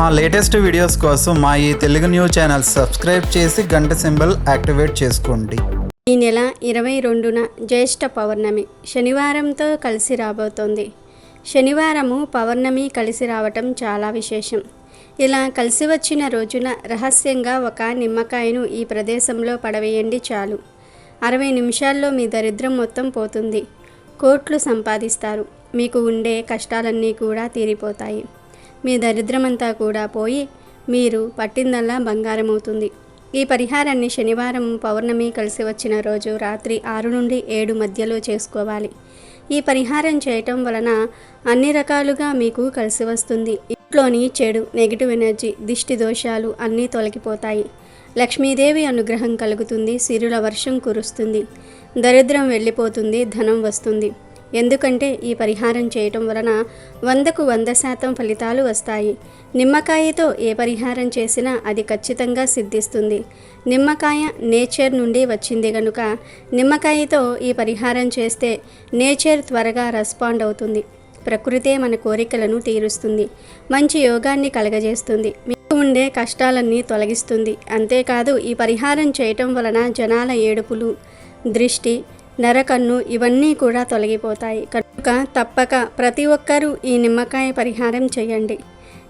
మా latest videos కోసం మా ఈ తెలుగు న్యూస్ ఛానల్ సబ్స్క్రైబ్ చేసి గంట సింబల్ యాక్టివేట్ చేసుకోండి. ఈ నెల ఇరవై రెండున జ్యేష్ఠ పౌర్ణమి శనివారంతో కలిసి రాబోతోంది. శనివారము పౌర్ణమి కలిసి రావటం చాలా విశేషం. ఇలా కలిసి వచ్చిన రోజున రహస్యంగా ఒక నిమ్మకాయను ఈ ప్రదేశంలో పడవేయండి చాలు. అరవై నిమిషాల్లో మీ దరిద్రం మొత్తం పోతుంది. కోట్లు సంపాదిస్తారు. మీకు ఉండే కష్టాలన్నీ కూడా తీరిపోతాయి. మీ దరిద్రమంతా కూడా పోయి మీరు పట్టిందల్లా బంగారమవుతుంది. ఈ పరిహారాన్ని శనివారం పౌర్ణమి కలిసి వచ్చిన రోజు రాత్రి ఆరు నుండి ఏడు మధ్యలో చేసుకోవాలి. ఈ పరిహారం చేయటం వలన అన్ని రకాలుగా మీకు కలిసి వస్తుంది. ఇంట్లోని చెడు నెగిటివ్ ఎనర్జీ దిష్టి దోషాలు అన్నీ తొలగిపోతాయి. లక్ష్మీదేవి అనుగ్రహం కలుగుతుంది సిరుల వర్షం కురుస్తుంది దరిద్రం వెళ్ళిపోతుంది ధనం వస్తుంది. ఎందుకంటే ఈ పరిహారం చేయటం వలన వందకు వంద శాతం ఫలితాలు వస్తాయి. నిమ్మకాయతో ఏ పరిహారం చేసినా అది ఖచ్చితంగా సిద్ధిస్తుంది. నిమ్మకాయ నేచర్ నుండి వచ్చింది గనుక నిమ్మకాయతో ఈ పరిహారం చేస్తే నేచర్ త్వరగా రెస్పాండ్ అవుతుంది. ప్రకృతే మన కోరికలను తీరుస్తుంది. మంచి యోగాన్ని కలగజేస్తుంది. మీకు ఉండే కష్టాలన్నీ తొలగిస్తుంది. అంతేకాదు ఈ పరిహారం చేయటం వలన జనాల ఏడుపులు దృష్టి నరకన్ను ఇవన్నీ కూడా తొలగిపోతాయి. కనుక తప్పక ప్రతి ఒక్కరూ ఈ నిమ్మకాయ పరిహారం చేయండి.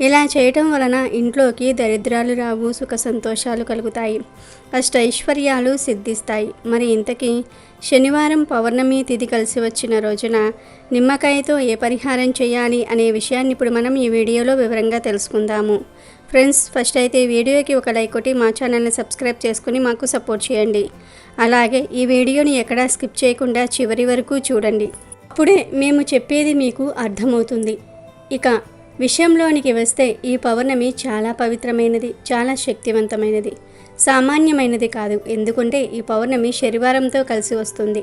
ఇలా చేయటం వలన ఇంట్లోకి దరిద్రాలు రావు సుఖ సంతోషాలు కలుగుతాయి. అష్ట ఐశ్వర్యాలు సిద్ధిస్తాయి. మరి ఇంతకీ శనివారం పౌర్ణమి తిథి కలిసి వచ్చిన రోజున నిమ్మకాయతో ఏ పరిహారం చేయాలి అనే విషయాన్ని ఇప్పుడు మనం ఈ వీడియోలో వివరంగా తెలుసుకుందాము. ఫ్రెండ్స్ ఫస్ట్ అయితే ఈ వీడియోకి ఒక లైక్ కొట్టి మా ఛానల్ని సబ్స్క్రైబ్ చేసుకుని మాకు సపోర్ట్ చేయండి. అలాగే ఈ వీడియోని ఎక్కడా స్కిప్ చేయకుండా చివరి వరకు చూడండి. అప్పుడే మేము చెప్పేది మీకు అర్థమవుతుంది. ఇక విషయంలోనికి వస్తే ఈ పౌర్ణమి చాలా పవిత్రమైనది చాలా శక్తివంతమైనది. సామాన్యమైనది కాదు ఎందుకంటే ఈ పౌర్ణమి శనివారంతో కలిసి వస్తుంది.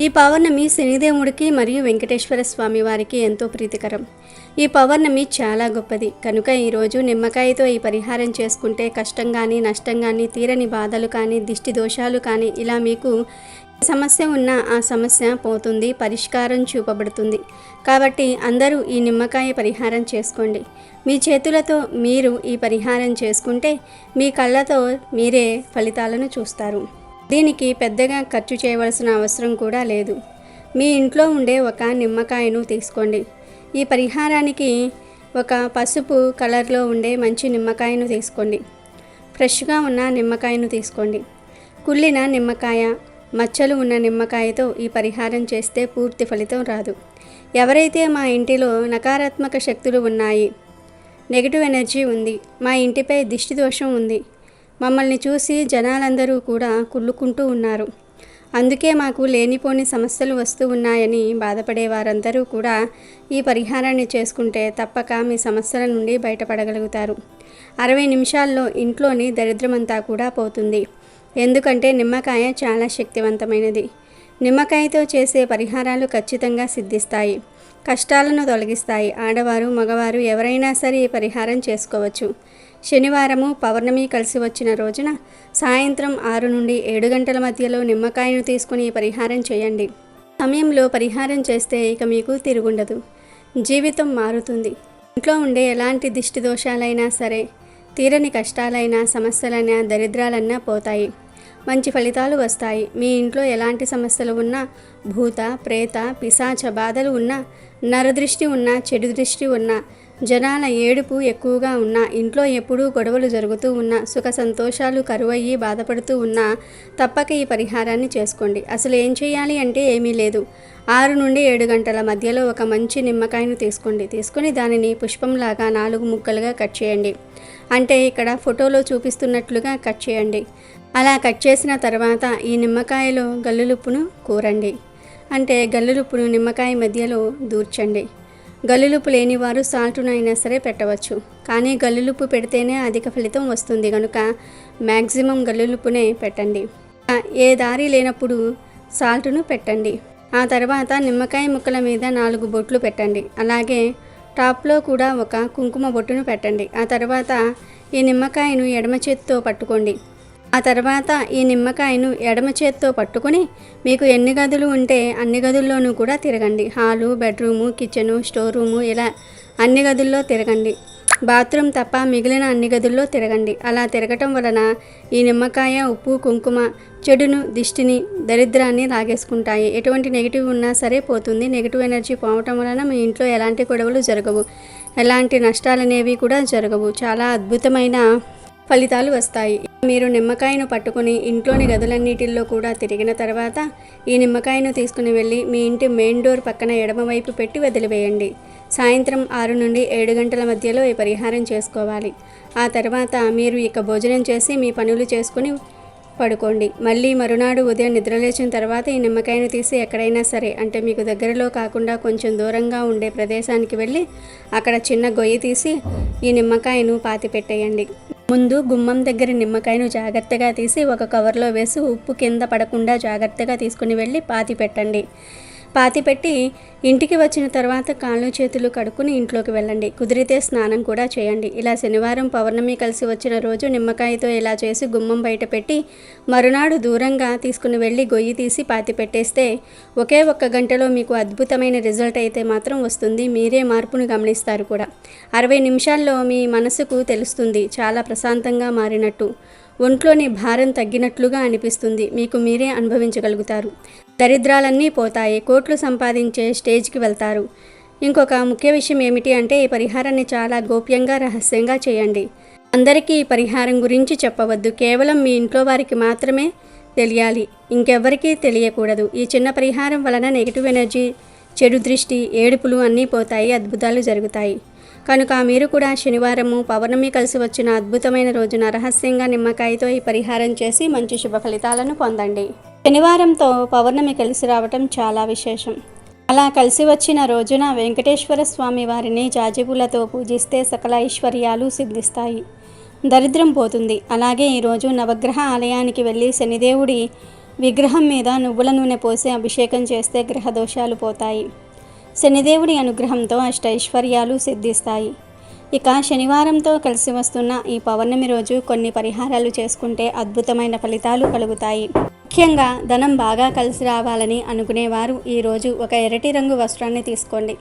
ఈ పౌర్ణమి శనిదేవుడికి మరియు వెంకటేశ్వర స్వామి వారికి ఎంతో ప్రీతికరం. ఈ పౌర్ణమి చాలా గొప్పది. కనుక ఈరోజు నిమ్మకాయతో ఈ పరిహారం చేసుకుంటే కష్టం కానీ నష్టం కానీ తీరని బాధలు కానీ దిష్టి దోషాలు కానీ ఇలా మీకు సమస్య ఉన్న ఆ సమస్య పోతుంది పరిష్కారం చూపబడుతుంది. కాబట్టి అందరూ ఈ నిమ్మకాయ పరిహారం చేసుకోండి. మీ చేతులతో మీరు ఈ పరిహారం చేసుకుంటే మీ కళ్ళతో మీరే ఫలితాలను చూస్తారు. దీనికి పెద్దగా ఖర్చు చేయవలసిన అవసరం కూడా లేదు. మీ ఇంట్లో ఉండే ఒక నిమ్మకాయను తీసుకోండి. ఈ పరిహారానికి ఒక పసుపు కలర్లో ఉండే మంచి నిమ్మకాయను తీసుకోండి. ఫ్రెష్గా ఉన్న నిమ్మకాయను తీసుకోండి. కుళ్ళిన నిమ్మకాయ మచ్చలు ఉన్న నిమ్మకాయతో ఈ పరిహారం చేస్తే పూర్తి ఫలితం రాదు. ఎవరైతే మా ఇంటిలో నకారాత్మక శక్తులు ఉన్నాయి నెగిటివ్ ఎనర్జీ ఉంది మా ఇంటిపై దిష్టి దోషం ఉంది మమ్మల్ని చూసి జనాలందరూ కూడా కుళ్ళుకుంటూ ఉన్నారు. అందుకే మాకు లేనిపోని సమస్యలు వస్తూ ఉన్నాయని బాధపడే వారందరూ కూడా ఈ పరిహారాన్ని చేసుకుంటే తప్పక మీ సమస్యల నుండి బయటపడగలుగుతారు. అరవై నిమిషాల్లో ఇంట్లోని దరిద్రమంతా కూడా పోతుంది. ఎందుకంటే నిమ్మకాయ చాలా శక్తివంతమైనది. నిమ్మకాయతో చేసే పరిహారాలు ఖచ్చితంగా సిద్ధిస్తాయి. కష్టాలను తొలగిస్తాయి. ఆడవారు మగవారు ఎవరైనా సరే ఈ పరిహారం చేసుకోవచ్చు. శనివారము పౌర్ణమి కలిసి వచ్చిన రోజున సాయంత్రం ఆరు నుండి ఏడు గంటల మధ్యలో నిమ్మకాయను తీసుకుని ఈ పరిహారం చేయండి. సమయంలో పరిహారం చేస్తే ఇక మీకు తిరుగుండదు. జీవితం మారుతుంది. ఇంట్లో ఉండే ఎలాంటి దిష్టి దోషాలైనా సరే తీరని కష్టాలైనా సమస్యలైనా దరిద్రాలన్నా పోతాయి. మంచి ఫలితాలు వస్తాయి. మీ ఇంట్లో ఎలాంటి సమస్యలు ఉన్నా భూత ప్రేత పిశాచ బాధలు ఉన్నా నరదృష్టి ఉన్నా చెడు దృష్టి ఉన్నా జనాల ఏడుపు ఎక్కువగా ఉన్నా ఇంట్లో ఎప్పుడూ గొడవలు జరుగుతూ ఉన్నా సుఖ సంతోషాలు కరువయ్యి బాధపడుతూ ఉన్నా తప్పక ఈ పరిహారాన్ని చేసుకోండి. అసలు ఏం చేయాలి అంటే ఏమీ లేదు. ఆరు నుండి ఏడు గంటల మధ్యలో ఒక మంచి నిమ్మకాయను తీసుకోండి. తీసుకుని దానిని పుష్పంలాగా నాలుగు ముక్కలుగా కట్ చేయండి. అంటే ఇక్కడ ఫోటోలో చూపిస్తున్నట్లుగా కట్ చేయండి. అలా కట్ చేసిన తర్వాత ఈ నిమ్మకాయలో గల్లులుప్పును కూరండి. అంటే గల్లులుప్పును నిమ్మకాయ మధ్యలో దూర్చండి. గల్లులుప్పు లేని వారు అయినా సరే పెట్టవచ్చు. కానీ గల్లులుప్పు పెడితేనే అధిక ఫలితం వస్తుంది కనుక మ్యాక్సిమం గల్లులుప్పునే పెట్టండి. ఏ దారి లేనప్పుడు సాల్టును పెట్టండి. ఆ తర్వాత నిమ్మకాయ ముక్కల మీద నాలుగు బొట్లు పెట్టండి. అలాగే టాప్లో కూడా ఒక కుంకుమ బొట్టును పెట్టండి. ఆ తర్వాత ఈ నిమ్మకాయను ఎడమ చేతితో పట్టుకోండి. ఆ తర్వాత ఈ నిమ్మకాయను ఎడమ చేత్తో పట్టుకొని మీకు ఎన్ని గదులు ఉంటే అన్ని గదుల్లోనూ కూడా తిరగండి. Hall bedroom kitchen store room ఇలా అన్ని గదుల్లో తిరగండి. బాత్రూమ్ తప్ప మిగిలిన అన్ని గదుల్లో తిరగండి. అలా తిరగటం వలన ఈ నిమ్మకాయ ఉప్పు కుంకుమ చెడును దిష్టిని దరిద్రాన్ని లాగేసుకుంటాయి. ఎటువంటి నెగిటివ్ ఉన్నా సరే పోతుంది. నెగిటివ్ ఎనర్జీ పోవటం వలన మీ ఇంట్లో ఎలాంటి గొడవలు జరగవు. ఎలాంటి నష్టాలు అనేవి కూడా జరగవు. చాలా అద్భుతమైన ఫలితాలు వస్తాయి. మీరు నిమ్మకాయను పట్టుకుని ఇంట్లోని గదులన్నిటిల్లో కూడా తిరిగిన తర్వాత ఈ నిమ్మకాయను తీసుకుని వెళ్ళి మీ ఇంటి మెయిన్ డోర్ పక్కన ఎడమవైపు పెట్టి వదిలివేయండి. సాయంత్రం ఆరు నుండి ఏడు గంటల మధ్యలో ఈ పరిహారం చేసుకోవాలి. ఆ తర్వాత మీరు ఇక భోజనం చేసి మీ పనులు చేసుకుని పడుకోండి. మళ్ళీ మరునాడు ఉదయం నిద్రలేచిన తర్వాత ఈ నిమ్మకాయను తీసి ఎక్కడైనా సరే అంటే మీకు దగ్గరలో కాకుండా కొంచెం దూరంగా ఉండే ప్రదేశానికి వెళ్ళి అక్కడ చిన్న గొయ్యి తీసి ఈ నిమ్మకాయను పాతి పెట్టేయండి ముందు గుమ్మం దగ్గర నిమ్మకాయను జాగ్రత్తగా తీసి ఒక కవర్లో వేసి ఉప్పు కింద పడకుండా జాగ్రత్తగా తీసుకుని వెళ్ళి పాతి పెట్టండి. పాతి పెట్టి ఇంటికి వచ్చిన తర్వాత కాళ్ళు చేతులు కడుక్కుని ఇంట్లోకి వెళ్ళండి. కుదిరితే స్నానం కూడా చేయండి. ఇలా శనివారం పౌర్ణమి కలిసి వచ్చిన రోజు నిమ్మకాయతో ఇలా చేసి గుమ్మం బయట పెట్టి మరునాడు దూరంగా తీసుకుని వెళ్ళి గొయ్యి తీసి పాతి పెట్టేస్తే ఒకే ఒక్క గంటలో మీకు అద్భుతమైన రిజల్ట్ అయితే మాత్రం వస్తుంది. మీరే మార్పును గమనిస్తారు కూడా. అరవై నిమిషాల్లో మీ మనసుకు తెలుస్తుంది. చాలా ప్రశాంతంగా మారినట్టు. ఒంట్లోని భారం తగ్గినట్లుగా అనిపిస్తుంది. మీకు మీరే అనుభవించగలుగుతారు. దరిద్రాలన్నీ పోతాయి. కోట్లు సంపాదించే స్టేజ్కి వెళ్తారు. ఇంకొక ముఖ్య విషయం ఏమిటి అంటే ఈ పరిహారాన్ని చాలా గోప్యంగా రహస్యంగా చేయండి. అందరికీ ఈ పరిహారం గురించి చెప్పవద్దు. కేవలం మీ ఇంట్లో వారికి మాత్రమే తెలియాలి. ఇంకెవ్వరికీ తెలియకూడదు. ఈ చిన్న పరిహారం వలన నెగిటివ్ ఎనర్జీ చెడు దృష్టి ఏడుపులు అన్నీ పోతాయి. అద్భుతాలు జరుగుతాయి. కనుక మీరు కూడా శనివారము పౌర్ణమి కలిసి వచ్చిన అద్భుతమైన రోజున రహస్యంగా నిమ్మకాయతో ఈ పరిహారం చేసి మంచి శుభ ఫలితాలను పొందండి. శనివారంతో పౌర్ణమి కలిసి రావటం చాలా విశేషం. అలా కలిసి వచ్చిన రోజున వెంకటేశ్వర స్వామి వారిని జాజిపూలతో పూజిస్తే సకల ఐశ్వర్యాలు సిద్ధిస్తాయి. దరిద్రం పోతుంది. అలాగే ఈరోజు నవగ్రహ ఆలయానికి వెళ్ళి శనిదేవుడి విగ్రహం మీద నువ్వుల నూనె పోసి అభిషేకం చేస్తే గ్రహ దోషాలు పోతాయి. శనిదేవుడి అనుగ్రహంతో అష్టైశ్వర్యాలు సిద్ధిస్తాయి. ఇక శనివారంతో కలిసి వస్తున్న ఈ పౌర్ణమి రోజు కొన్ని పరిహారాలు చేసుకుంటే అద్భుతమైన ఫలితాలు కలుగుతాయి. ముఖ్యంగా ధనం బాగా కలిసి రావాలని అనుకునేవారు ఈరోజు ఒక ఎరటి రంగు వస్త్రాన్ని తీసుకోండి.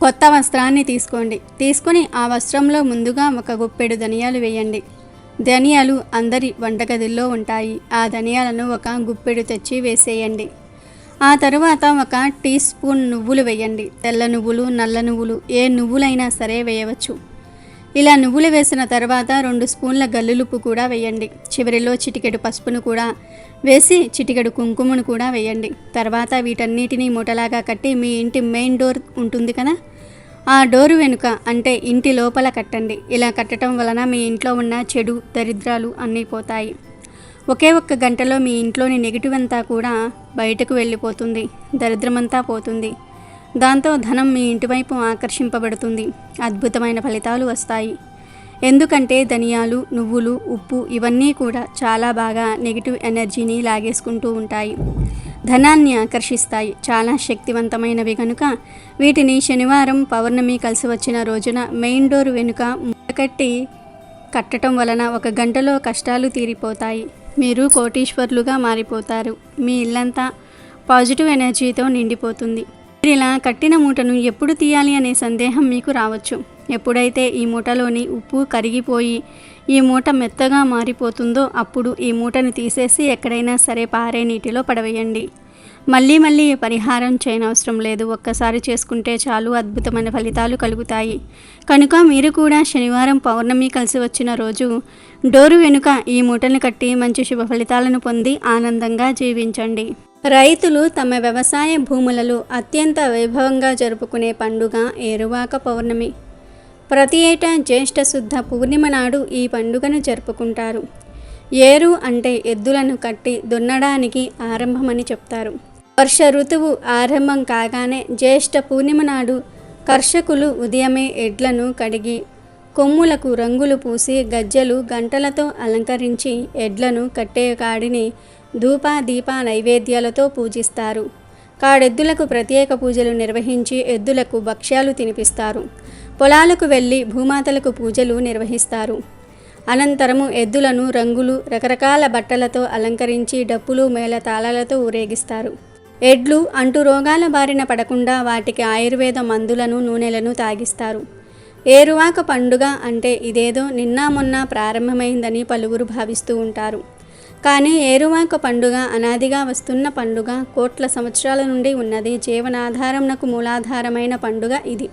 కొత్త వస్త్రాన్ని తీసుకోండి. తీసుకొని ఆ వస్త్రంలో ముందుగా ఒక గుప్పెడు ధనియాలు వేయండి. ధనియాలు అందరి వంటగదిలో ఉంటాయి. ఆ ధనియాలను ఒక గుప్పెడు తెచ్చి వేసేయండి. ఆ తరువాత ఒక టీ స్పూన్ నువ్వులు వేయండి. తెల్ల నువ్వులు నల్ల నువ్వులు ఏ నువ్వులైనా సరే వేయవచ్చు. ఇలా నువ్వులు వేసిన తర్వాత రెండు స్పూన్ల గల్లులుప్పు కూడా వేయండి. చివరిలో చిటికెడు పసుపును కూడా వేసి చిటికెడు కుంకుమను కూడా వేయండి. తర్వాత వీటన్నిటినీ మూటలాగా కట్టి మీ ఇంటి మెయిన్ డోర్ ఉంటుంది కదా? ఆ డోరు వెనుక అంటే ఇంటి లోపల కట్టండి. ఇలా కట్టడం వలన మీ ఇంట్లో ఉన్న చెడు దరిద్రాలు అన్నీ పోతాయి. ఒకే ఒక్క గంటలో మీ ఇంట్లోని నెగిటివ్ అంతా కూడా బయటకు వెళ్ళిపోతుంది దరిద్రమంతా పోతుంది. దాంతో ధనం మీ ఇంటివైపు ఆకర్షింపబడుతుంది అద్భుతమైన ఫలితాలు వస్తాయి. ఎందుకంటే ధనియాలు నువ్వులు ఉప్పు ఇవన్నీ కూడా చాలా బాగా నెగిటివ్ ఎనర్జీని లాగేసుకుంటూ ఉంటాయి. ధనాన్ని ఆకర్షిస్తాయి చాలా శక్తివంతమైనవి కనుక వీటిని శనివారం పౌర్ణమి కలిసి వచ్చిన రోజున మెయిన్ డోర్ వెనుక ముట్టకట్టి కట్టడం వలన ఒక గంటలో కష్టాలు తీరిపోతాయి. మీరు కోటీశ్వర్లుగా మారిపోతారు. మీ ఇల్లంతా పాజిటివ్ ఎనర్జీతో నిండిపోతుంది. మీరు ఇలా కట్టిన మూటను ఎప్పుడు తీయాలి అనే సందేహం మీకు రావచ్చు. ఎప్పుడైతే ఈ మూటలోని ఉప్పు కరిగిపోయి ఈ మూట మెత్తగా మారిపోతుందో అప్పుడు ఈ మూటను తీసేసి ఎక్కడైనా సరే పారే నీటిలో పడవేయండి. మళ్ళీ మళ్ళీ పరిహారం చేయనవసరం లేదు. ఒక్కసారి చేసుకుంటే చాలు అద్భుతమైన ఫలితాలు కలుగుతాయి. కనుక మీరు కూడా శనివారం పౌర్ణమి కలిసి వచ్చిన రోజు డోరు వెనుక ఈ మూటను కట్టి మంచి శుభ ఫలితాలను పొంది ఆనందంగా జీవించండి. రైతులు తమ వ్యవసాయ భూములలో అత్యంత వైభవంగా జరుపుకునే పండుగ ఏరువాక పౌర్ణమి. ప్రతి ఏటా జ్యేష్ఠ శుద్ధ పూర్ణిమ నాడు ఈ పండుగను జరుపుకుంటారు. ఏరు అంటే ఎద్దులను కట్టి దున్నడానికి ఆరంభమని చెప్తారు. వర్ష ఋతువు ఆరంభం కాగానే జ్యేష్ఠ పూర్ణిమ నాడు కర్షకులు ఉదయమే ఎడ్లను కడిగి కొమ్ములకు రంగులు పూసి గజ్జలు గంటలతో అలంకరించి ఎడ్లను కట్టే కాడిని ధూప దీప నైవేద్యాలతో పూజిస్తారు. కాడెద్దులకు ప్రత్యేక పూజలు నిర్వహించి ఎద్దులకు భక్ష్యాలు తినిపిస్తారు. పొలాలకు వెళ్ళి భూమాతలకు పూజలు నిర్వహిస్తారు. అనంతరము ఎద్దులను రంగులు రకరకాల బట్టలతో అలంకరించి డప్పులు మేళతాళాలతో ఊరేగిస్తారు. ఎడ్లు అంటు రోగాల బారిన పడకుండా వాటికి ఆయుర్వేద మందులను నూనెలను తాగిస్తారు. ఏరువాక పండుగ అంటే ఇదేదో నిన్న మొన్న ప్రారంభమైందని పలువురు భావిస్తూ ఉంటారు. కానీ ఏరువాక పండుగ అనాదిగా వస్తున్న పండుగ కోట్ల సంవత్సరాల నుండి ఉన్నది జీవనాధారంనకు మూలాధారమైన పండుగ ఇది.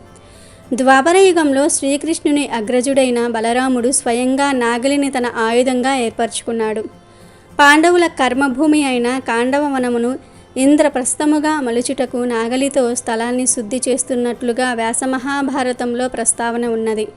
ద్వాపర యుగంలో శ్రీకృష్ణుని అగ్రజుడైన బలరాముడు స్వయంగా నాగలిని తన ఆయుధంగా ఏర్పరచుకున్నాడు. పాండవుల కర్మభూమి అయిన కాండవ వనమును ఇంద్రప్రస్థముగా మలుచుటకు నాగలితో స్థలాన్ని శుద్ధి చేస్తున్నట్లుగా వ్యాసమహాభారతంలో ప్రస్తావన ఉన్నది.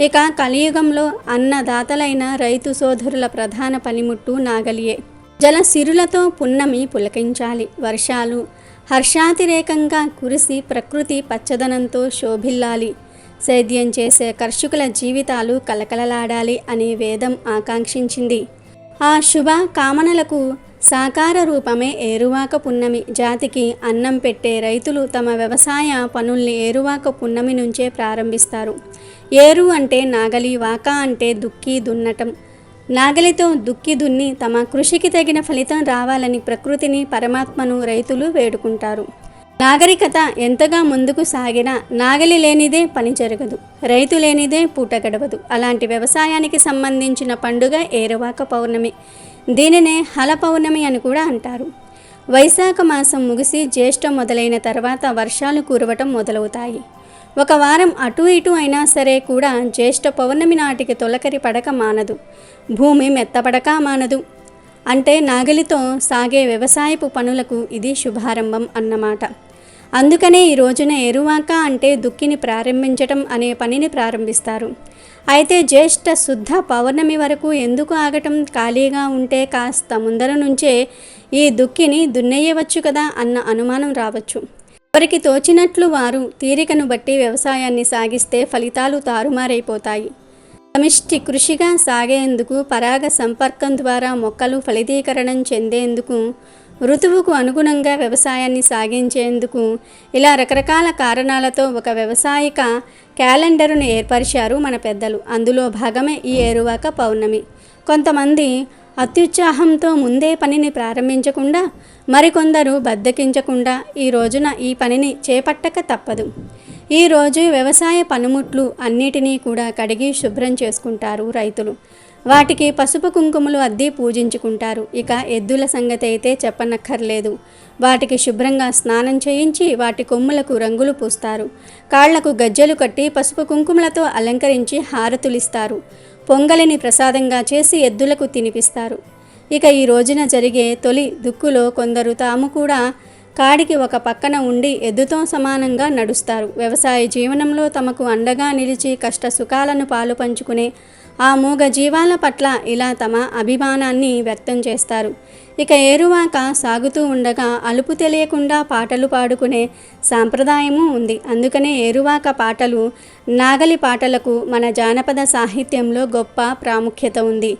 ఇక కలియుగంలో అన్నదాతలైన రైతు సోదరుల ప్రధాన పనిముట్టు నాగలియే. జల సిరులతో పున్నమి పులకించాలి. వర్షాలు హర్షాతిరేకంగా కురిసి ప్రకృతి పచ్చదనంతో శోభిల్లాలి. సేద్యం చేసే కర్షకుల జీవితాలు కలకలలాడాలి అనే వేదం ఆకాంక్షించింది. ఆ శుభ కామనలకు సాకార రూపమే ఏరువాక పున్నమి. జాతికి అన్నం పెట్టే రైతులు తమ వ్యవసాయ పనుల్ని ఏరువాక పున్నమి నుంచే ప్రారంభిస్తారు. ఏరు అంటే నాగలి వాక అంటే దుక్కి దున్నటం. నాగలితో దుక్కి దున్ని తమ కృషికి తగిన ఫలితం రావాలని ప్రకృతిని పరమాత్మను రైతులు వేడుకుంటారు. నాగరికత ఎంతగా ముందుకు సాగినా నాగలి లేనిదే పని జరగదు. రైతు లేనిదే పూట గడవదు. అలాంటి వ్యవసాయానికి సంబంధించిన పండుగ ఏరువాక పౌర్ణమి. దీనినే హల పౌర్ణమి అని కూడా అంటారు. వైశాఖ మాసం ముగిసి జ్యేష్ఠం మొదలైన తర్వాత వర్షాలు కురవటం మొదలవుతాయి. ఒక వారం అటు ఇటు అయినా సరే కూడా జ్యేష్ఠ పౌర్ణమి నాటికి తొలకరి పడక మానదు. భూమి మెత్తపడక మానదు. అంటే నాగలితో సాగే వ్యవసాయపు పనులకు ఇది శుభారంభం అన్నమాట. అందుకనే ఈ రోజున ఎరువాక అంటే దుక్కిని ప్రారంభించటం అనే పనిని ప్రారంభిస్తారు. అయితే జ్యేష్ఠ శుద్ధ పౌర్ణమి వరకు ఎందుకు ఆగటం ఖాళీగా ఉంటే కాస్త ముందర నుంచే ఈ దుక్కిని దున్నేయవచ్చు కదా అన్న అనుమానం రావచ్చు. ఎవరికి తోచినట్లు వారు తీరికను బట్టి వ్యవసాయాన్ని సాగిస్తే ఫలితాలు తారుమారైపోతాయి. సమిష్టి కృషిగా సాగేందుకు పరాగ సంపర్కం ద్వారా మొక్కలు ఫలితీకరణం చెందేందుకు ఋతువుకు అనుగుణంగా వ్యవసాయాన్ని సాగించేందుకు ఇలా రకరకాల కారణాలతో ఒక వ్యవసాయిక క్యాలెండరును ఏర్పరిచారు మన పెద్దలు. అందులో భాగమే ఈ ఏరువాక పౌర్ణమి. కొంతమంది అత్యుత్సాహంతో ముందే పనిని ప్రారంభించకుండా మరికొందరు బద్దకించకుండా ఈ రోజున ఈ పనిని చేపట్టక తప్పదు. ఈరోజు వ్యవసాయ పనిముట్లు అన్నిటినీ కూడా కడిగి శుభ్రం చేసుకుంటారు రైతులు. వాటికి పసుపు కుంకుమలు అద్ది పూజించుకుంటారు. ఇక ఎద్దుల సంగతి అయితే చెప్పనక్కర్లేదు. వాటికి శుభ్రంగా స్నానం చేయించి వాటి కొమ్ములకు రంగులు పూస్తారు. కాళ్ళకు గజ్జెలు కట్టి పసుపు కుంకుమలతో అలంకరించి హారతులిస్తారు. పొంగలిని ప్రసాదంగా చేసి ఎద్దులకు తినిపిస్తారు. ఇక ఈ రోజున జరిగే తొలి దుక్కులో కొందరు తాము కూడా కాడికి ఒక పక్కన ఉండి ఎద్దుతో సమానంగా నడుస్తారు. వ్యవసాయ జీవనంలో తమకు అండగా నిలిచి కష్ట సుఖాలను పాలు పంచుకునే ఆ మూగ జీవాల పట్ల ఇలా తమ అభిమానాన్ని వ్యక్తం చేస్తారు. ఇక ఏరువాక సాగుతూ ఉండగా అలుపు తెలియకుండా పాటలు పాడుకునే సాంప్రదాయము ఉంది. అందుకనే ఏరువాక పాటలు నాగలి పాటలకు మన జానపద సాహిత్యంలో గొప్ప ప్రాముఖ్యత ఉంది.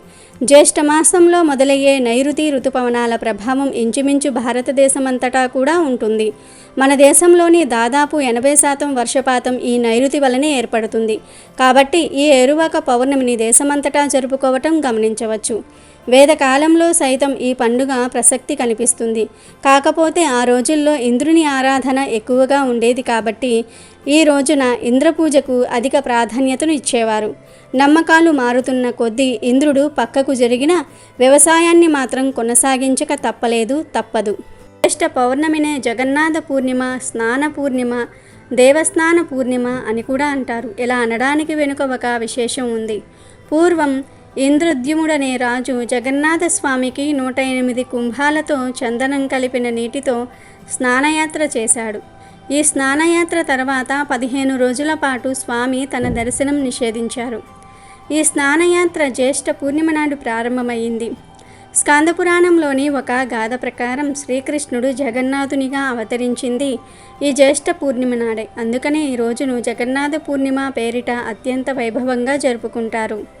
జ్యేష్ఠ మాసంలో మొదలయ్యే నైరుతి ఋతుపవనాల ప్రభావం ఇంచుమించు భారతదేశమంతటా కూడా ఉంటుంది. మన దేశంలోని దాదాపు ఎనభై శాతం వర్షపాతం ఈ నైరుతి వలనే ఏర్పడుతుంది. కాబట్టి ఈ ఏరువాక పౌర్ణమిని దేశమంతటా జరుపుకోవటం గమనించవచ్చు. వేదకాలంలో సైతం ఈ పండుగ ప్రసక్తి కనిపిస్తుంది. కాకపోతే ఆ రోజుల్లో ఇంద్రుని ఆరాధన ఎక్కువగా ఉండేది కాబట్టి ఈ రోజున ఇంద్రపూజకు అధిక ప్రాధాన్యతను ఇచ్చేవారు. నమ్మకాలు మారుతున్న కొద్దీ ఇంద్రుడు పక్కకు జరిగిన వ్యవసాయాన్ని మాత్రం కొనసాగించక తప్పలేదు తప్పదు. జ్యేష్ఠ పౌర్ణమినే జగన్నాథ పూర్ణిమ స్నాన పూర్ణిమ దేవస్నాన పూర్ణిమ అని కూడా అంటారు. ఇలా అనడానికి వెనుక ఒక విశేషం ఉంది. పూర్వం ఇంద్రుద్యుముడనే రాజు జగన్నాథ స్వామికి నూట ఎనిమిది కుంభాలతో చందనం కలిపిన నీటితో స్నానయాత్ర చేశాడు. ఈ స్నానయాత్ర తర్వాత పదిహేను రోజుల పాటు స్వామి తన దర్శనం నిషేధించారు. ఈ స్నానయాత్ర జ్యేష్ఠ పూర్ణిమ నాడు ప్రారంభమైంది. స్కాందపురాణంలోని ఒక గాథ ప్రకారం శ్రీకృష్ణుడు జగన్నాథునిగా అవతరించింది ఈ జ్యేష్ఠ పూర్ణిమ నాడే. అందుకనే ఈ రోజును జగన్నాథ పూర్ణిమ పేరిట అత్యంత వైభవంగా జరుపుకుంటారు.